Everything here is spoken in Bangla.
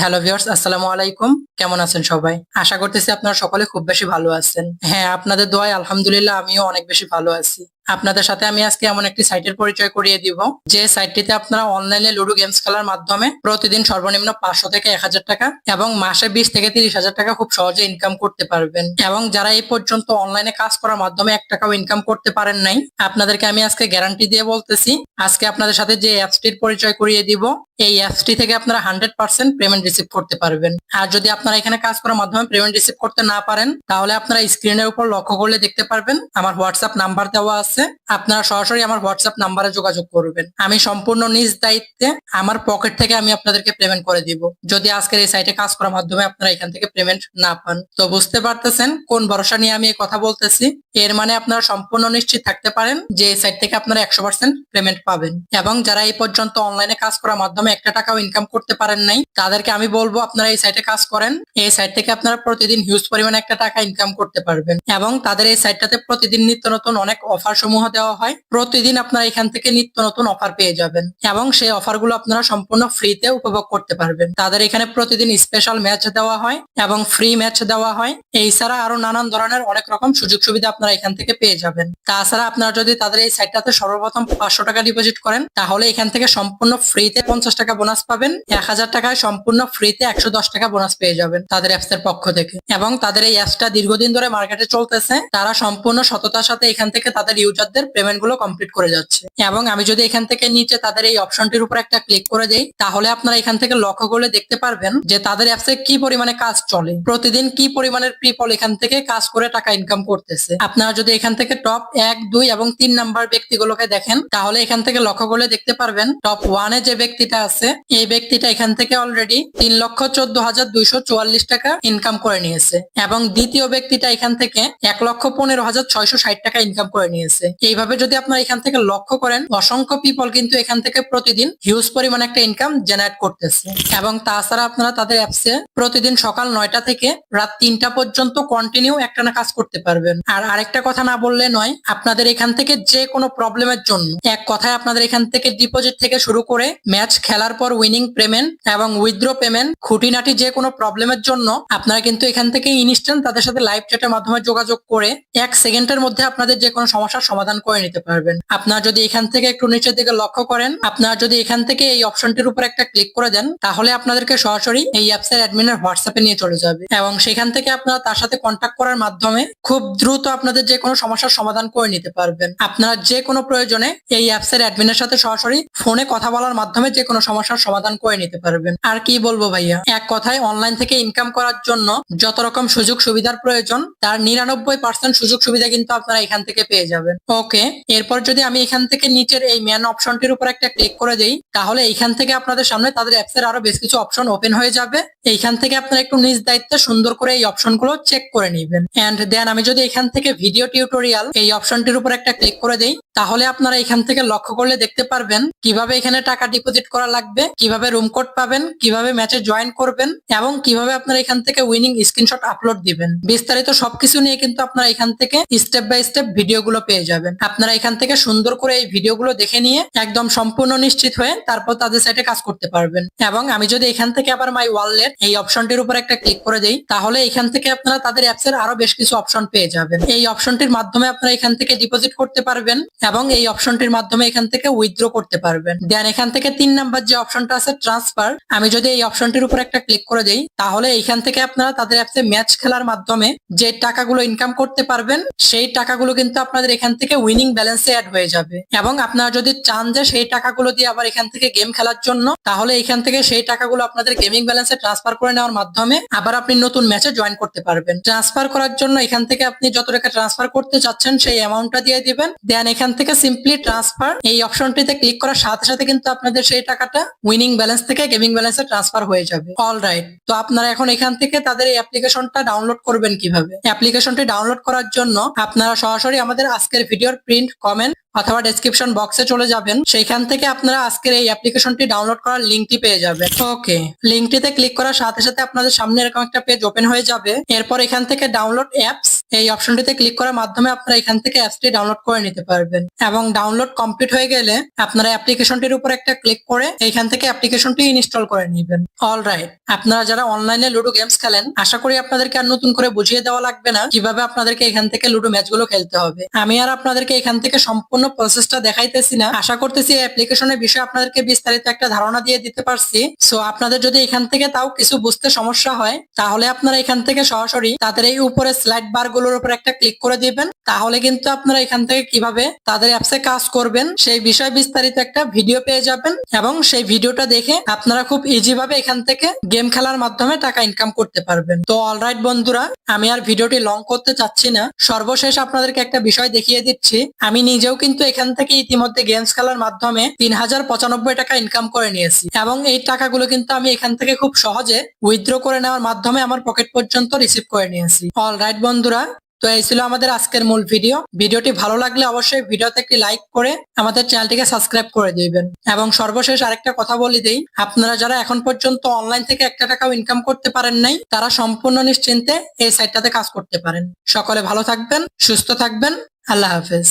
হ্যালো ভিউয়ার্স আসসালামু আলাইকুম। কেমন আছেন সবাই? আশা করতেছি আপনারা সকলে খুব বেশি ভালো আছেন। হ্যাঁ আপনাদের দোয়ায় আলহামদুলিল্লাহ আমিও অনেক বেশি ভালো আছি। আপনাদের সাথে আমি আজকে এমন একটি সাইটের পরিচয় করিয়ে দিব। যে সাইটটিতে আপনারা অনলাইনে লুডো গেমস খেলার মাধ্যমে প্রতিদিন সর্বনিম্ন পাঁচশো থেকে এক হাজার টাকা এবং মাসে বিশ থেকে তিরিশ হাজার টাকা খুব সহজে ইনকাম করতে পারবেন। এবং যারা এই পর্যন্ত অনলাইনে কাজ করার মাধ্যমে এক টাকাও ইনকাম করতে পারেন নাই, আপনাদেরকে আমি আজকে গ্যারান্টি দিয়ে বলতেছি। আজকে আপনাদের সাথে যে অ্যাপসটির পরিচয় করিয়ে দিব এই অ্যাপসটি থেকে আপনারা হান্ড্রেড পার্সেন্ট পেমেন্ট রিসিভ করতে পারবেন। আর যদি আপনারা এখানে কাজ করার মাধ্যমে পেমেন্ট রিসিভ করতে না পারেন, তাহলে আপনারা স্ক্রিনের উপর লক্ষ্য করলে দেখতে পারবেন আমার হোয়াটসঅ্যাপ নাম্বার দেওয়া আছে। আপনারা সরাসরি আমার হোয়াটসঅ্যাপ নাম্বারে যোগাযোগ করবেন। আমি সম্পূর্ণ নিজ দায়িত্বে আমার পকেট থেকে আমি আপনাদেরকে পেমেন্ট করে দিব। যদি আজকের এই সাইটে কাজ করার মাধ্যমে আপনারা এখান থেকে পেমেন্ট না পান। তো বুঝতে পারতেছেন কোন ভরসা নিয়ে আমি এই কথা বলতেছি? এর মানে আপনারা সম্পূর্ণ নিশ্চিত থাকতে পারেন যে এই সাইট থেকে আপনারা একশো পার্সেন্ট পেমেন্ট পাবেন। এবং যারা এই পর্যন্ত অনলাইনে কাজ করার মাধ্যমে একটা টাকাও ইনকাম করতে পারেন নাই। তাদেরকে আমি বলব, আপনারা এই সাইটে কাজ করেন। এই সাইট থেকে আপনারা প্রতিদিন হিউজ পরিমাণে একটা টাকা ইনকাম করতে পারবেন। এবং তাদের এই সাইটটাতে প্রতিদিন নিত্য নতুন অনেক অফার সমূহ দেওয়া হয়। প্রতিদিন আপনারা এখান থেকে নিত্য নতুন অফার পেয়ে যাবেন। এবং সেই অফারগুলো আপনারা সম্পূর্ণ ফ্রিতে উপভোগ করতে পারবেন। তাদের এখানে প্রতিদিন স্পেশাল ম্যাচ দেওয়া হয় এবং ফ্রি ম্যাচ দেওয়া হয়। এই ছাড়া আরও নানান ধরনের অনেক রকম সুযোগ সুবিধা আপনারা এখান থেকে পেয়ে যাবেন। তাছাড়া আপনারা যদি তাদের এই সাইটটাতে সর্বপ্রথম পাঁচশো টাকা ডিপোজিট করেন, তাহলে এখান থেকে সম্পূর্ণ ফ্রিতে পঞ্চাশ টাকা বোনাস পাবেন, এক হাজার টাকায় সম্পূর্ণ ফ্রিতে একশো দশ টাকা বোনাস পেয়ে যাবেন তাদের অ্যাপস এর পক্ষ থেকে। এবং তাদের এই অ্যাপসটা দীর্ঘদিন ধরে মার্কেটে চলতেছে, তারা সম্পূর্ণ সততার সাথে এখান থেকে তাদের ইউজারদের পেমেন্টগুলো কমপ্লিট করে যাচ্ছে। এবং আমি যদি এখান থেকে নিচে তাদের এই অপশনটির উপর একটা ক্লিক করে দেই, তাহলে আপনারা এখান থেকে লক্ষ্য করলে দেখতে পারবেন যে তাদের অ্যাপসে কি পরিমাণে কাজ চলে, প্রতিদিন কি পরিমাণের পিপল এখান থেকে কাজ করে টাকা ইনকাম করতেছে। আপনারা যদি এখান থেকে টপ এক, দুই এবং তিন নাম্বার ব্যক্তিগুলোকে দেখেন, তাহলে এখান থেকে লক্ষ্য করলে দেখতে পারবেন টপ ওয়ানে যে ব্যক্তিটা আছে। এই ব্যক্তিটা এখান থেকে অলরেডি তিন লক্ষ চোদ্দ হাজার দুইশো চুয়াল্লিশ টাকা ইনকাম করে নিয়েছে এবং দ্বিতীয় ব্যক্তিটা এখান থেকে এক লক্ষ পনেরো হাজার ছয়শো ষাট টাকা ইনকাম করে নিয়েছে। এইভাবে যদি আপনারা এখান থেকে লক্ষ্য করেন, অসংখ্য পিপল কিন্তু এখান থেকে প্রতিদিন হিউজ পরিমাণ একটা ইনকাম জেনারেট করতেছে। এবং তাছাড়া আপনারা তাদের অ্যাপসে প্রতিদিন সকাল নয়টা থেকে রাত তিনটা পর্যন্ত কন্টিনিউ একটানা কাজ করতে পারবেন। আর আরেকটা কথা না বললে নয়, আপনাদের এখান থেকে যে কোনো প্রবলেমের জন্য, এক কথায় আপনাদের এখান থেকে ডিপোজিট থেকে শুরু করে ম্যাচ খেলার পর উইনিং পেমেন্ট এবং উইথড্র পেমেন্ট খুঁটিনাটি যে কোনো প্রবলেমের জন্য আপনারা কিন্তু এখান থেকে ইনস্ট্যান্ট তাদের সাথে লাইভ চ্যাটের মাধ্যমে যোগাযোগ করে এক সেকেন্ডের মধ্যে আপনাদের যে কোনো সমস্যার সমাধান করে নিতে পারবেন। আপনারা যদি এখান থেকে একটু নিচের দিকে লক্ষ্য করেন, আপনারা যদি এখান থেকে এই অপশনটির উপর একটা ক্লিক করে দেন, তাহলে আপনাদেরকে সরাসরি এই অ্যাপস এর অ্যাডমিনের হোয়াটসঅ্যাপে নিয়ে চলে যাবে এবং সেখান থেকে আপনারা তার সাথে কন্ট্যাক্ট করার মাধ্যমে খুব দ্রুত আপনাদের যে কোনো সমস্যার সমাধান করে নিতে পারবেন। আপনারা যে কোনো প্রয়োজনে এই অ্যাপস এর অ্যাডমিনের সাথে সরাসরি ফোনে কথা বলার মাধ্যমে যে কোনো সমস্যার সমাধান করে নিতে পারবেন। আর কি বলব ভাইয়া? এক কথায় অনলাইন থেকে ইনকাম করার জন্য যত রকম সুযোগ সুবিধার প্রয়োজন, তার নিরানব্বই পার্সেন্ট সুযোগ সুবিধা কিন্তু আপনারা এখান থেকে পেয়ে যাবেন। ওকে এরপর যদি আমি এখান থেকে নিচের এই ম্যান অপশনটির উপর একটা ক্লিক করে দেই, তাহলে এইখান থেকে আপনাদের সামনে তাদের অ্যাপস এর আরও বেশ কিছু অপশন ওপেন হয়ে যাবে। এইখান থেকে আপনারা একটু নিজ দায়িত্বে সুন্দর করে এই অপশনগুলো চেক করে নেবেন। এন্ড দেন আমি যদি এখান থেকে ভিডিও টিউটোরিয়াল এই অপশনটির উপর একটা ক্লিক করে দেই, তাহলে আপনারা এখান থেকে লক্ষ্য করলে দেখতে পারবেন কীভাবে এখানে টাকা ডিপোজিট করা লাগবে, কীভাবে রুম কোড পাবেন, কীভাবে ম্যাচে জয়েন করবেন এবং কীভাবে আপনারা এখান থেকে উইনিং স্ক্রিনশট আপলোড দিবেন। বিস্তারিত সবকিছু নিয়ে কিন্তু আপনারা এখান থেকে স্টেপ বাই স্টেপ ভিডিওগুলো পেয়ে যাবেন। আপনারা এখান থেকে সুন্দর করে এই ভিডিওগুলো দেখে নিয়ে একদম সম্পূর্ণ নিশ্চিত হয়ে তারপর তাদের সাইটে কাজ করতে পারবেন। এবং আমি যদি এখান থেকে আবার মাই ওয়ালেট এই অপশনটির উপর একটা ক্লিক করে দেই, তাহলে এখান থেকে আপনারা তাদের অ্যাপস এর আরও বেশ কিছু অপশন পেয়ে যাবেন। এই অপশনটির মাধ্যমে আপনারা এখান থেকে ডিপোজিট করতে পারবেন এবং এই অপশনটির মাধ্যমে এখান থেকে উইথড্র করতে পারবেন। দেন এখান থেকে তিন নাম্বার যে অপশনটা আছে ট্রান্সফার আমি যদি এই অপশনটির উপর একটা ক্লিক করে দেই, তাহলে এখান থেকে আপনারা তাদের অ্যাপসে ম্যাচ খেলার মাধ্যমে যে টাকাগুলো ইনকাম করতে পারবেন, সেই টাকাগুলো কিন্তু আপনাদের এখান থেকে উইনিং ব্যালেন্সে অ্যাড হয়ে যাবে। এবং আপনারা যদি চান যে সেই টাকাগুলো দিয়ে আবার এখান থেকে গেম খেলার জন্য, তাহলে এখান থেকে সেই টাকাগুলো আপনাদের গেমিং ব্যালেন্সে ট্রান্সফার করে নেওয়ার মাধ্যমে আবার আপনি নতুন ম্যাচে জয়েন করতে পারবেন। ট্রান্সফার করার জন্য এখান থেকে আপনি যত টাকা ট্রান্সফার করতে চাচ্ছেন, সেই অ্যামাউন্টটা দিয়ে দিবেন। দেন এখান থেকে সিম্পলি ট্রান্সফার এই অপশনটিতে ক্লিক করার সাথে সাথে কিন্তু আপনাদের সেই টাকাটা উইনিং ব্যালেন্স থেকে গেমিং ব্যালেন্সে ট্রান্সফার হয়ে যাবে। অল রাইট তো আপনারা এখন এখান থেকে তাদের এই অ্যাপ্লিকেশনটা ডাউনলোড করবেন কীভাবে? অ্যাপ্লিকেশনটি ডাউনলোড করার জন্য আপনারা সরাসরি আমাদের আজকের ভিডিওর প্রিন্ট কমেন্ট অথবা ডেসক্রিপশন বক্সে চলে যাবেন। সেইখান থেকে আপনারা আজকের এই অ্যাপ্লিকেশনটি ডাউনলোড করার লিঙ্কটি পেয়ে যাবেন। ওকে লিঙ্কটিতে ক্লিক করার সাথে সাথে আপনাদের সামনে এরকম একটা পেজ ওপেন হয়ে যাবে। এরপর এখান থেকে ডাউনলোড অ্যাপস এই অপশনটিতে ক্লিক করার মাধ্যমে আপনারা এখান থেকে অ্যাপসটি ডাউনলোড করে নিতে পারবেন। এবং ডাউনলোড কমপ্লিট হয়ে গেলে আপনারা অ্যাপ্লিকেশনটির উপর একটা ক্লিক করে এইখান থেকে অ্যাপ্লিকেশনটি ইনস্টল করে নেবেন। All right. আপনারা যারা অনলাইনে লুডো গেমস খেলেন, আশা করি আপনাদেরকে আর নতুন করে বুঝিয়ে দেওয়া লাগবে না কীভাবে আপনাদেরকে এখান থেকে লুডো ম্যাচগুলো খেলতে হবে। আমি আর আপনাদেরকে এখান থেকে সম্পূর্ণ প্রসেসটা দেখাইতেছি না। আশা করতেছি এই অ্যাপ্লিকেশনের বিষয়ে আপনাদেরকে বিস্তারিত একটা ধারণা দিয়ে দিতে পারছি। সো আপনাদের যদি এখান থেকে তাও কিছু বুঝতে সমস্যা হয়, তাহলে আপনারা এখান থেকে সরাসরি তাদের এই উপরে স্লাইড বার গুলোর উপর একটা ক্লিক করে দিবেন। তাহলে কিন্তু আপনারা এখান থেকে কীভাবে তাদের অ্যাপসে কাজ করবেন, সেই বিষয়ে বিস্তারিত একটা ভিডিও পেয়ে যাবেন এবং সেই ভিডিওটা দেখে আপনারা খুব ইজি ভাবে এখান থেকে গেম খেলার মাধ্যমে টাকা ইনকাম করতে পারবেন। তো অলরাইট বন্ধুরা, আমি আর ভিডিওটি লং করতে চাচ্ছি না। সর্বশেষ আপনাদেরকে একটা বিষয় দেখিয়ে দিচ্ছি। আমি নিজেও কিন্তু এখান থেকে ইতিমধ্যে গেমস খেলার মাধ্যমে তিন হাজার পঁচানব্বই টাকা ইনকাম করে নিয়েছি এবং এই টাকাগুলো কিন্তু আমি এখান থেকে খুব সহজে উইথড্র করে নেওয়ার মাধ্যমে আমার পকেট পর্যন্ত রিসিভ করে নিয়েছি। অলরাইট বন্ধুরা তো এই ছিল আমাদের আজকের মূল ভিডিও। ভিডিওটি ভালো লাগলে অবশ্যই ভিডিওতে একটি লাইক করে আমাদের চ্যানেলটিকে সাবস্ক্রাইব করে দিবেন। এবং সর্বশেষ আরেকটা কথা বলি দেই, আপনারা যারা এখন পর্যন্ত অনলাইন থেকে একটা টাকাও ইনকাম করতে পারেন নাই, তারা সম্পূর্ণ নিশ্চিন্তে এই সাইটটাতে কাজ করতে পারেন। সকলে ভালো থাকবেন, সুস্থ থাকবেন। আল্লাহ হাফেজ।